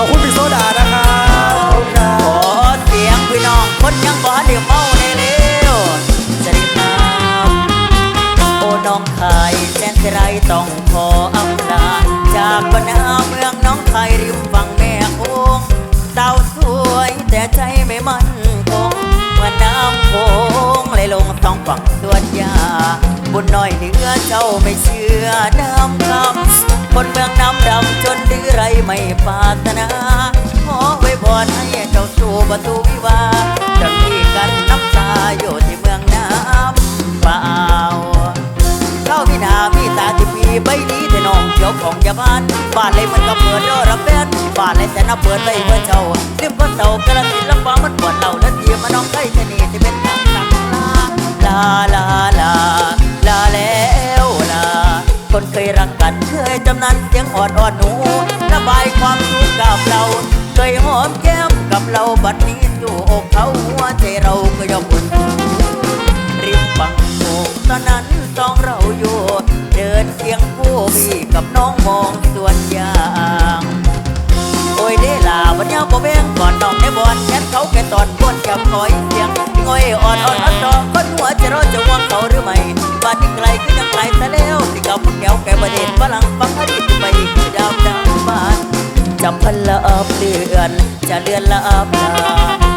อบคุณพี่โซดานะครับขอบคุณครัขอเสียงพี่น้องคนยังบ่เดี๋ยวเมาในเร็วสวัสดีครับโอ้น้องไข่แสนสิไรต้องขออำลาจากบรรณาเมืองน้องไข่ริมฝั่งแม่คงสาวสวยแต่ใจไม่มั่นคงเหมือนน้ำโขงไหลลงสองฝั่งสวยาบุญน้อยเหนือเจ้าไม่เชื่อน้ำคำ คนเมืองน้ำดำจนดื้อไรไม่ปารถนา ขอไว้พรให้เจ้าสู่ประตูวิวาจะมีกันน้ำตาอยู่ที่เมืองน้ำเปล่าเข้าพินามีตาที่ปีใบนี้แต่น้องเจ้าของยาบ้านบ้านเลยมันก็เปิดรอรับแฟนบ้านเลยแต่น่าเปิดไปเพื่อเจ้าลืมก็เต่ากระสินลำบากมันปวดเหล่า คนเคยรักกันเคยจำนั้นเสียงอ่อนอ่อนหนูระบายความทุกข์กับเราเคยหอมแก้มกับเราบัดนี้สู่อกเขาหัวใจเราก็ยอมอุ่นริมบังโขงตอนนั้นสองเราอยู่ เดินเคียงคู่พี่กับน้องมองส่วนยางโอ้ยเดลาวันยาบ่แบ่งก่อนน้องในบอนแขนเขาแค่ตอนพ้นจับคอยเสียงง่อยอ่อนอ่อนอ่อนดอกคนหัวจะรอจะว่างเขาหรือไม่บ้านที่ไกล ก็ยังไกลซะแล้วที่เก่าพุ่งแก้วแก่ประเด็นฝรั่งฟังอดีตไปอีดาวดาวบ้านจำพันละอับเลือน จะเลือนละอับลา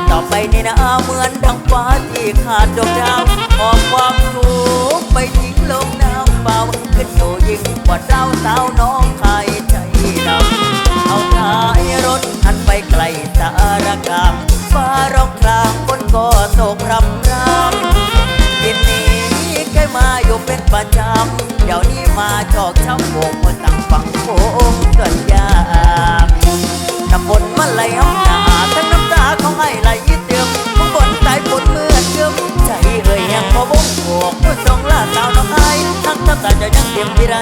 ต่อไปนี่นะเหมือนดังฟ้าที่ขาดดวงดาวหอบความทุกข์ไปทิ้งลงน้ำเปล่าขึ้นอยยิ่งกว่าดาวสาวน้องใครใจดำเอาท้ายรถหันไปไกลสารกรรมฟ้าร้องครางฝนก็ตกรำำเดี๋ยวนี้มาจอกช้ำโบกมาตั้งฝั่งโค้งเกินยามน้ำฝนมันไหลห้องหนาทั้งน้ำตาของไอ้ไหลเติมข้างบนสายฝนเมื่อเติมใจเอ่ยยังพอบ่งบกเมื่อสองลาสาวน้องไอ้ทั้งน้ำตาจะยังเตรียมที่ไร